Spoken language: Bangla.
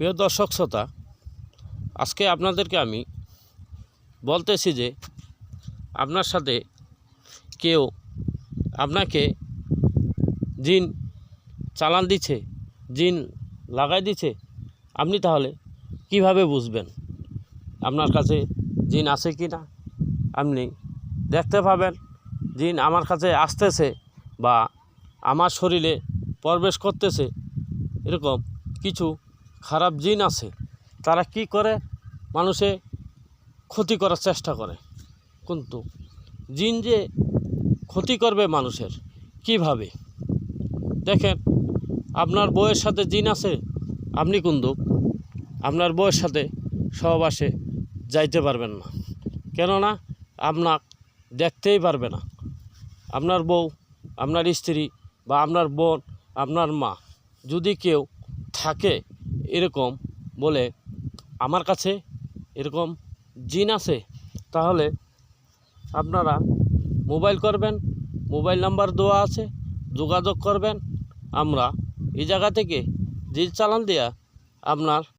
প্রিয় দর্শক, শ্রোতা, আজকে আপনাদেরকে আমি বলতেছি যে আপনার সাথে কেউ আপনাকে জিন চালান দিচ্ছে, জিন লাগাই দিচ্ছে, আপনি তাহলে কীভাবে বুঝবেন আপনার কাছে জিন আছে কি না? আপনি দেখতে পাবেন, জিন আমার কাছে আসতেছে বা আমার শরীরে প্রবেশ করতেছে, এরকম কিছু খারাপ জিন আছে, তারা কি করে? মানুষে ক্ষতি করার চেষ্টা করে। কিন্তু জিন যে ক্ষতি করবে মানুষের, কীভাবে? দেখেন, আপনার বউয়ের সাথে জিন আছে, আপনি কিন্তু আপনার বউয়ের সাথে সহবাসে যাইতে পারবেন না। কেননা, আপনার দেখতেই পারবে না। আপনার বউ, আপনার স্ত্রী বা আপনার বোন, আপনার মা, যদি কেউ থাকে এরকম বলে আমার কাছে এরকম জিন আছে, তাহলে আপনারা মোবাইল করবেন, মোবাইল নাম্বার দেওয়া আছে, যোগাযোগ করবেন, আমরা এই জায়গা থেকে জিন চালান দেওয়া আপনার